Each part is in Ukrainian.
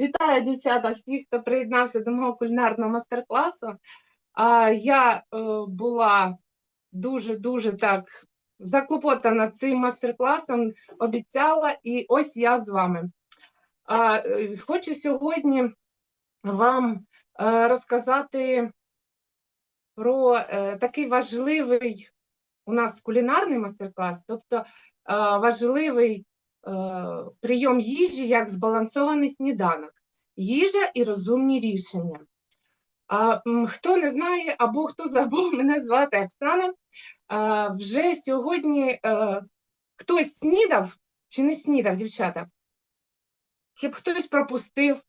Вітаю, дівчата, всіх, хто приєднався до мого кулінарного майстер-класу. Я е, була дуже-дуже так заклопотана цим майстер-класом, обіцяла, і ось я з вами. Е, Хочу сьогодні вам е, розказати про такий важливий у нас кулінарний майстер-клас, тобто важливий прийом їжі як збалансований сніданок, їжа і розумні рішення. Хто не знає або хто забув, мене звати Оксана. Вже сьогодні е, хтось снідав чи не снідав, дівчата? Чи б хтось пропустив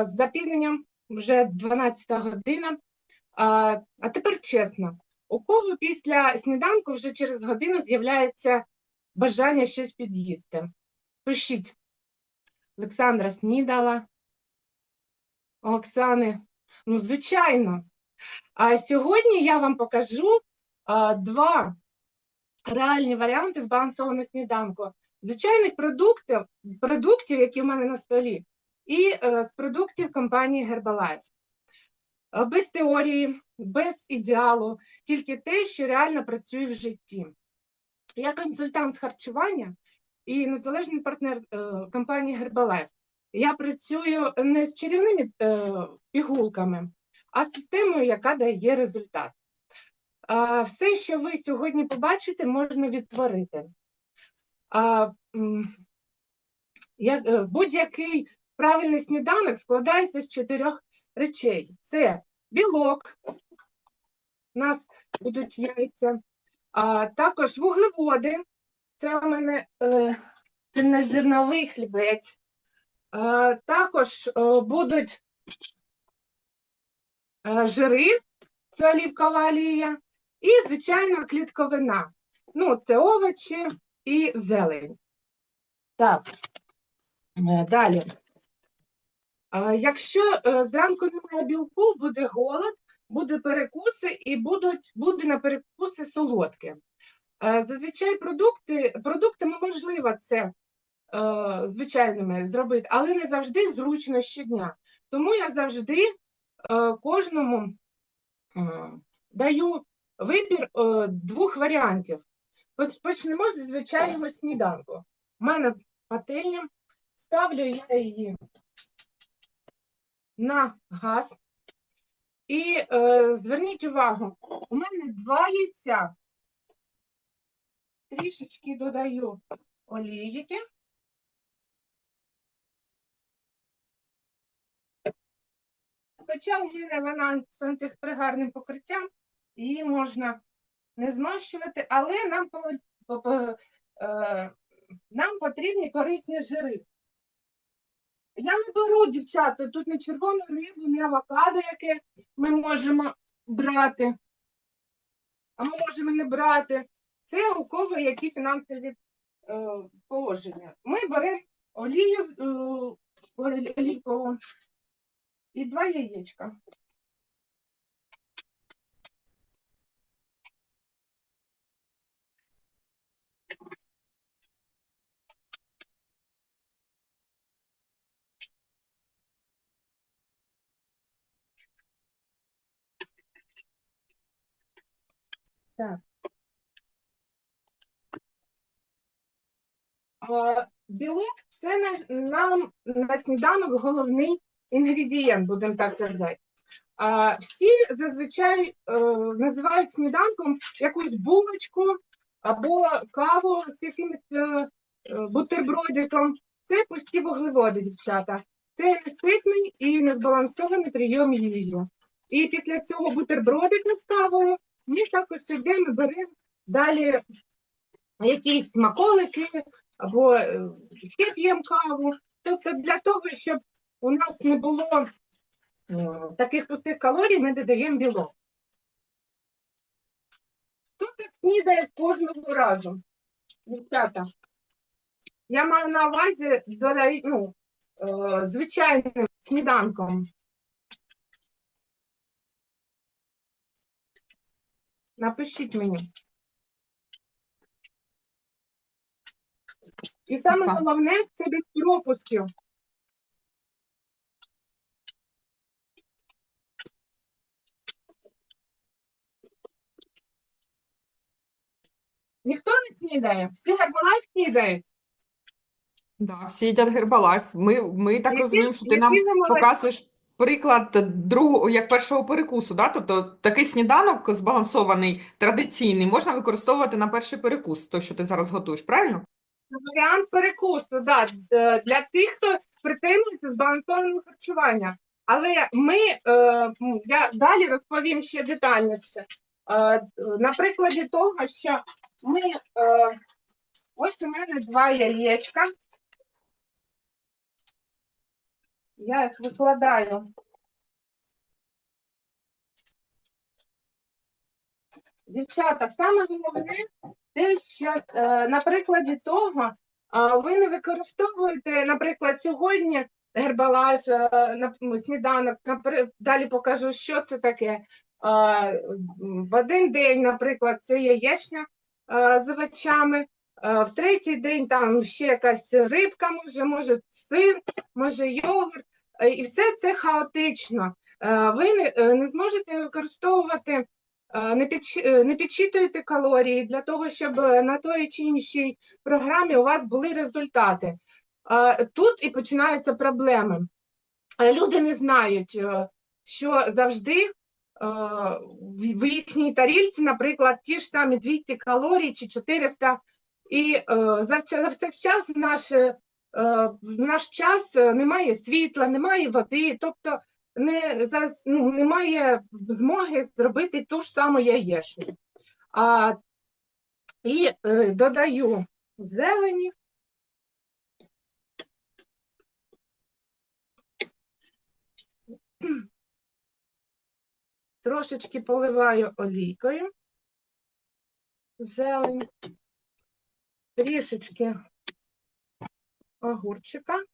з запізненням вже 12 година. А тепер чесно, у кого після сніданку вже через годину з'являється бажання щось під'їсти? Пишіть. Олександра снідала. Оксани. Ну, звичайно. А сьогодні я вам покажу а, два реальні варіанти збалансованого сніданку. Звичайних продуктів, продуктів, які в мене на столі, і е, з продуктів компанії Herbalife. Без теорії, без ідеалу, тільки те, що реально працює в житті. Я консультант з харчування і незалежний партнер е, компанії Herbalife. Я працюю не з чарівними е, пігулками, а з системою, яка дає результат. Все, що ви сьогодні побачите, можна відтворити. Е, будь-який правильний сніданок складається з чотирьох речей: це білок, у нас будуть яйця, а також вуглеводи, це у мене е, цільнозерновий хлібець. Е, Також е, будуть е, жири, це олівкова олія, і, звичайно, клітковина. Ну, це овочі і зелень. Так, е, далі. Е, Якщо е, зранку немає білку, буде голод, буде перекуси і будуть, буде на перекуси солодке. Е, Зазвичай продукти, продуктами можливо це е, звичайними зробити, але не завжди зручно щодня. Тому я завжди е, кожному даю вибір двох варіантів. Почнемо зі звичайного сніданку. У мене пательня, ставлю я її на газ. І е, зверніть увагу, у мене два яйця. Трішечки додаю олійки. Хоча у мене вона з антипригарним покриттям, її можна не змащувати, але нам, е, нам потрібні корисні жири. Я не беру, дівчата, тут не червону рибу, не авокадо, яке ми можемо брати, а ми можемо не брати. Це у кого які фінансові е, положення. Ми беремо олію е, олі- олійкову і два яєчка. Так. Білок це на, нам на сніданок головний інгредієнт, будемо так казати. Всі зазвичай е, називають сніданком якусь булочку або каву з якимось е, е, бутербродиком. Це пусті вуглеводи, дівчата. Це неситний і незбалансований прийом їжі. І після цього бутербродика з кавою ми також йдемо беремо далі якісь смаколики або е, ще п'ємо каву. Тобто для того, щоб у нас не було е, таких пустих калорій, ми додаємо білок. Хто так снідає кожного разу? Дівчата. Я маю на увазі ну, е, звичайним сніданком. Напишіть мені. І саме Ага. головне це без пропусків. Ніхто не снідає. Всі гарбалай снідають. Да, всі їдять гербалайф. Ми, ми так Які- розуміємо, що ти нам які ви приклад другого, як першого перекусу, да? Тобто такий сніданок збалансований, традиційний, можна використовувати на перший перекус, той, що ти зараз готуєш, правильно? Варіант перекусу, да, для тих, хто притримується збалансованого харчування. Але ми, е, я далі розповім ще детальніше. Е, на прикладі того, що ми, е, ось у мене два яєчка. Я їх викладаю. Дівчата, саме головне те, що е, на прикладі того, ви не використовуєте, наприклад, сьогодні е, на- сніданок, далі покажу, що це таке. Е, в один день, наприклад, це яєчня е, з овочами, в третій день там ще якась рибка, може, може сир, може йогурт, Е, і все це хаотично. Е, ви не, е, не зможете використовувати Е, не, підч... е, не підсчитуєте калорії для того, щоб е, на той чи іншій програмі у вас були результати. Е, Тут і починаються проблеми. Е, Люди не знають, е, що завжди е, в їхній тарілці, наприклад, ті ж самі 200 калорій чи 400, і е, завсякчас в наш, е, в наш час е, немає світла, немає води, тобто не, ну, немає змоги зробити ту ж саму яєчню. А, і е, додаю зелені. Трошечки поливаю олійкою. Зелень. Трішечки огурчика.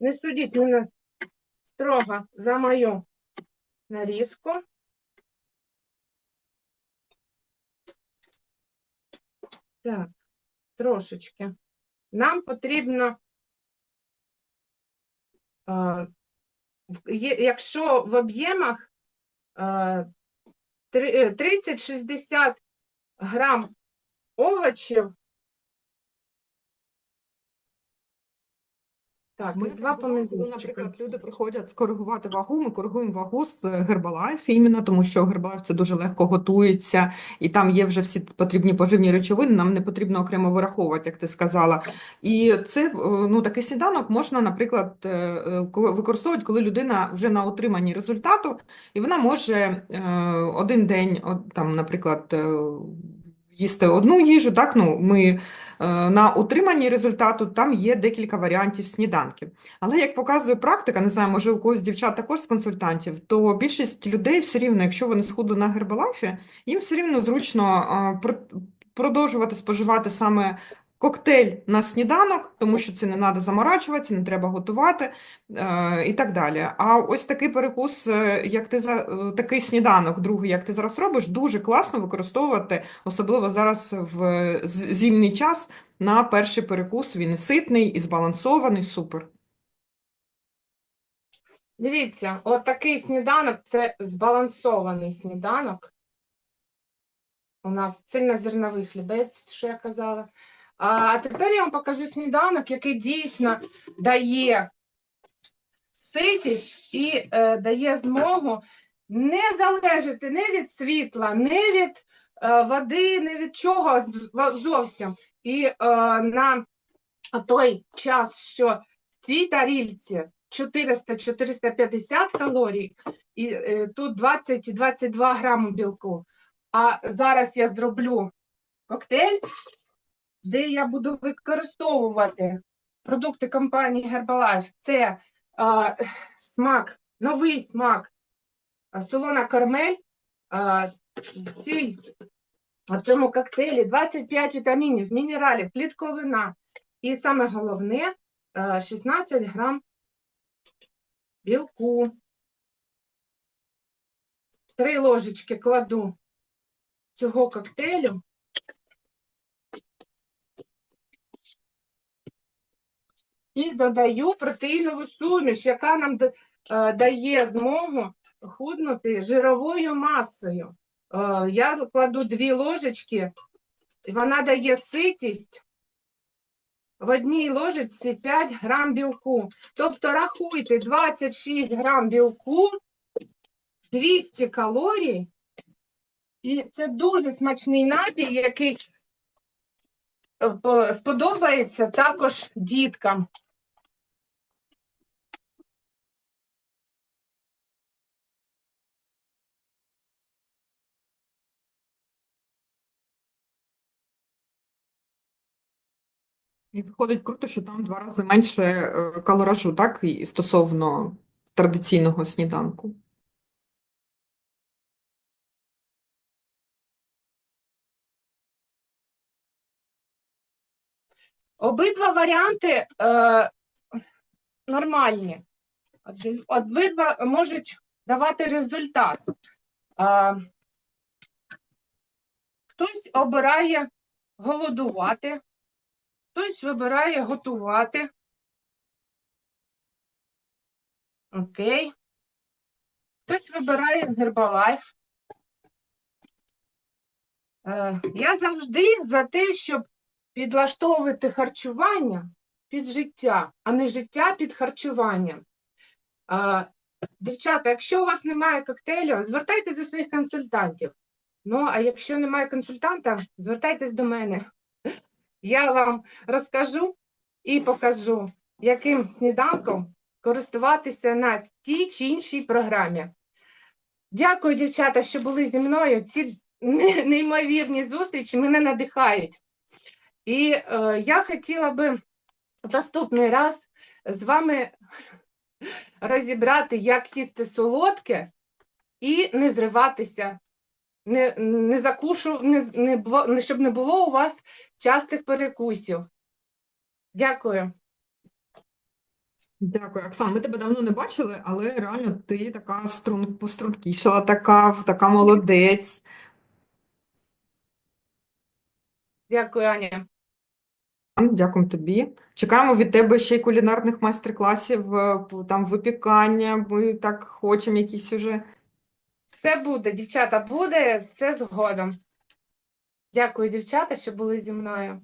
Не судіть мене строго за мою нарізку. Так, трошечки. Нам потрібно, а, якщо в об'ємах е, 30-60 грам овочів, так, Ми два помідорчика. наприклад, люди приходять скоригувати вагу, ми коригуємо вагу з Herbalife іменно, тому що Herbalife це дуже легко готується, і там є вже всі потрібні поживні речовини, нам не потрібно окремо вираховувати, як ти сказала. І це, е, ну, такий сніданок можна, наприклад, е, е, ко- використовувати, коли людина вже на отриманні результату, і вона може один день, там, наприклад, їсти одну їжу, так, ну, ми Е, На утриманні результату там є декілька варіантів сніданків. Але як показує практика, не знаю, може у когось дівчат також з консультантів, то більшість людей все рівно, якщо вони схудли на гербалайфі, їм все рівно зручно е, продовжувати споживати саме коктейль на сніданок, тому що це не треба заморачуватися, не треба готувати е, і так далі. А ось такий перекус, е, як ти за е, такий сніданок, другий, як ти зараз робиш, дуже класно використовувати, особливо зараз в е, час на перший перекус. Він і ситний, і збалансований, супер. Дивіться, от такий сніданок це збалансований сніданок. У нас цільнозерновий хлібець, що я казала. А тепер я вам покажу сніданок, який дійсно дає ситість і е, дає змогу не залежати не від світла, не від е, води, не від чого зовсім. І е, на той час, що в цій тарільці 400-450 калорій, і е, тут 20-22 грами білку. А зараз я зроблю коктейль, де я буду використовувати продукти компанії Herbalife. Це а, смак, новий смак солона кармель. А, цій, в цьому коктейлі 25 вітамінів, мінералів, клітковина. І саме головне 16 грам білку. Три ложечки кладу цього коктейлю. І додаю протеїнову суміш, яка нам е, дає змогу худнути жировою масою. Е, Я кладу дві ложечки, вона дає ситість. В одній ложечці 5 грам білку. Тобто рахуйте 26 грам білку, 200 калорій. І це дуже смачний напій, який е, сподобається також діткам. І виходить круто, що там два рази менше е, калоражу, так, і стосовно традиційного сніданку. Обидва варіанти е, нормальні. Обидва- можуть давати результат. Е, хтось обирає голодувати, хтось вибирає готувати. Окей. Хтось вибирає Herbalife. Е, я завжди за те, щоб підлаштовувати харчування під життя, а не життя під харчування. Дівчата, якщо у вас немає коктейлю, звертайтеся до своїх консультантів. Ну, а якщо немає консультанта, звертайтесь до мене. Я вам розкажу і покажу, яким сніданком користуватися на тій чи іншій програмі. Дякую, дівчата, що були зі мною. Ці неймовірні зустрічі мене надихають. І е, я хотіла би наступний раз з вами розібрати, як їсти солодке і не зриватися, не, не закушу, не, не, не- щоб не було у вас частих перекусів. Дякую. Дякую, Оксана. Ми тебе давно не бачили, але реально ти така струн, пострункішала, така, така молодець. Дякую, Аня. Дякую тобі. Чекаємо від тебе ще й кулінарних майстер-класів, е, там випікання. Ми так хочемо якісь уже. Все буде, дівчата, буде, це згодом. Дякую, дівчата, що були зі мною.